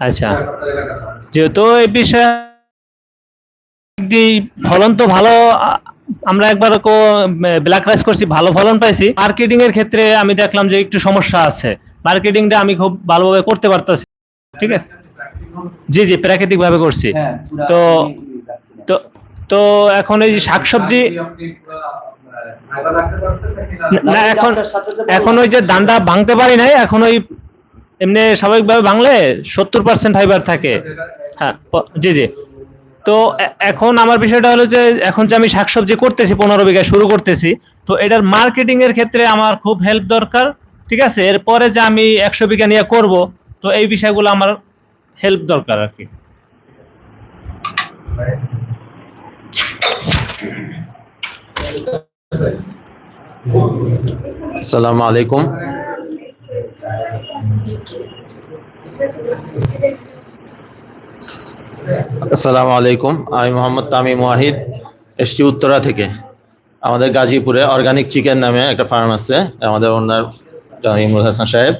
আচ্ছা। যেহেতু এই বিষয়ে ফলন তো ভালো আমরা একবার ব্ল্যাক রাইস করছি ভালো ফলন পাইছি। মার্কেটিং এর ক্ষেত্রে আমি দেখলাম যে একটু সমস্যা আছে। মার্কেটিংটা আমি খুব ভালোভাবে করতে পারতাছি। ঠিক আছে? জি জি প্রাকৃতিক ভাবে করছি। হ্যাঁ, তো তো তো এখন এই যে শাকসবজি না? এখন এখন ওই যে দান্ডা ভাঙতে পারি নাই এখন ওই এমনি স্বাভাবিকভাবে ভাঙলে সত্তর পার্সেন্ট ফাইবার থাকে। হ্যাঁ জি জি। তো এখন আমার বিষয়টা হলো যে, এখন যে আমি শাকসবজি করতেছি, পনেরো বিঘায় শুরু করতেছি, তো এটার মার্কেটিং এর ক্ষেত্রে আমার খুব হেল্প দরকার, ঠিক আছে? এরপরে যে আমি একশো বিঘা নিয়ে করব, তো এই বিষয়গুলো আমার হেল্প দরকার আর কি। আসসালামু আলাইকুম। আসসালামু আলাইকুম। আমি মোহাম্মদ তামিম ওয়াহিদ এসছি উত্তরা থেকে। আমাদের গাজীপুরে অর্গানিক চিকেন নামে একটা ফার্ম আছে, আমাদের ওনার ইমরুল হাসান সাহেব।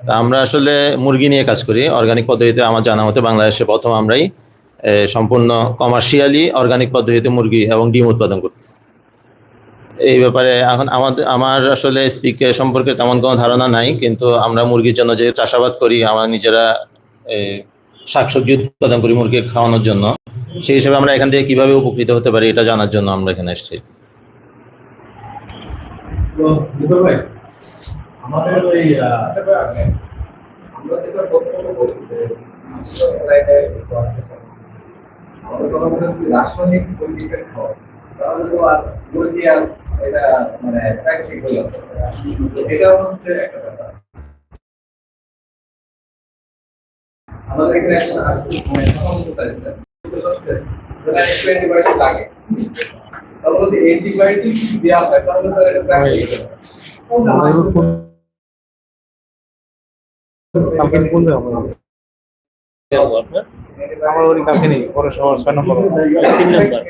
তা আমরা আসলে মুরগি নিয়ে কাজ করি। অর্গানিক পদ্ধতিতে আমার জানা মতে বাংলাদেশে প্রথম আমরাই সম্পূর্ণ কমার্শিয়ালি অর্গানিক পদ্ধতিতে মুরগি এবং ডিম উৎপাদন করতেছি। এই ব্যাপারে এখন আমাদের, আমার আসলে স্পিক সম্পর্কে তেমন কোনো ধারণা নাই, কিন্তু আমরা মুরগির জন্য যে চাষাবাদ করি, আমরা নিজেরা শাকসবজি উৎপাদন করি মুরগি খাওয়ানোর জন্য। সেই হিসেবে আমরা এখান থেকে কীভাবে উপকৃত হতে পারি এটা জানার জন্য আমরা এখানে এসেছি। আমাদের রাসায়নিক এটা মানে একটা আমাদের এখানে আসছে মানে লাগে। তাহলে যদি অ্যান্টিবায়োটিক দেওয়া হয়, তাহলে কোন আমার ওই কালকে নেই পরে সবার ছয় নম্বর তিন নম্বর।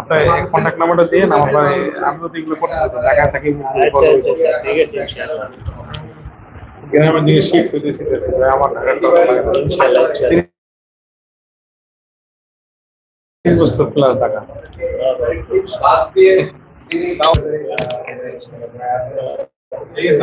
আপনার কন্ট্যাক্ট নাম্বারটা দিয়ে আমার ভাই আমি তো এগুলো করতে ঢাকা থাকি আচ্ছা আচ্ছা আচ্ছা ঠিক আছে শিফট হতে শিখতেছি আমার। তিন বছর প্লাস ঠিক আছে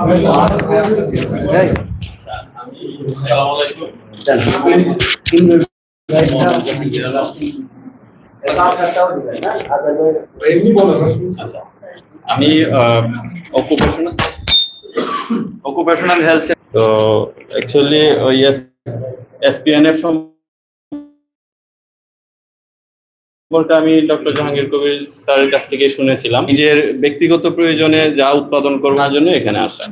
আমি অকুপেশনাল অকুপেশনাল হেলথ তো অ্যাকচুয়ালি ওই এসপিএনএফ সম্পর্কে আমি ডক্টর জাহাঙ্গীর কবির স্যারের কাছ থেকে শুনেছিলাম। নিজের ব্যক্তিগত প্রয়োজনে যা উৎপাদন করবার জন্য এখানে আসা।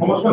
সমস্যা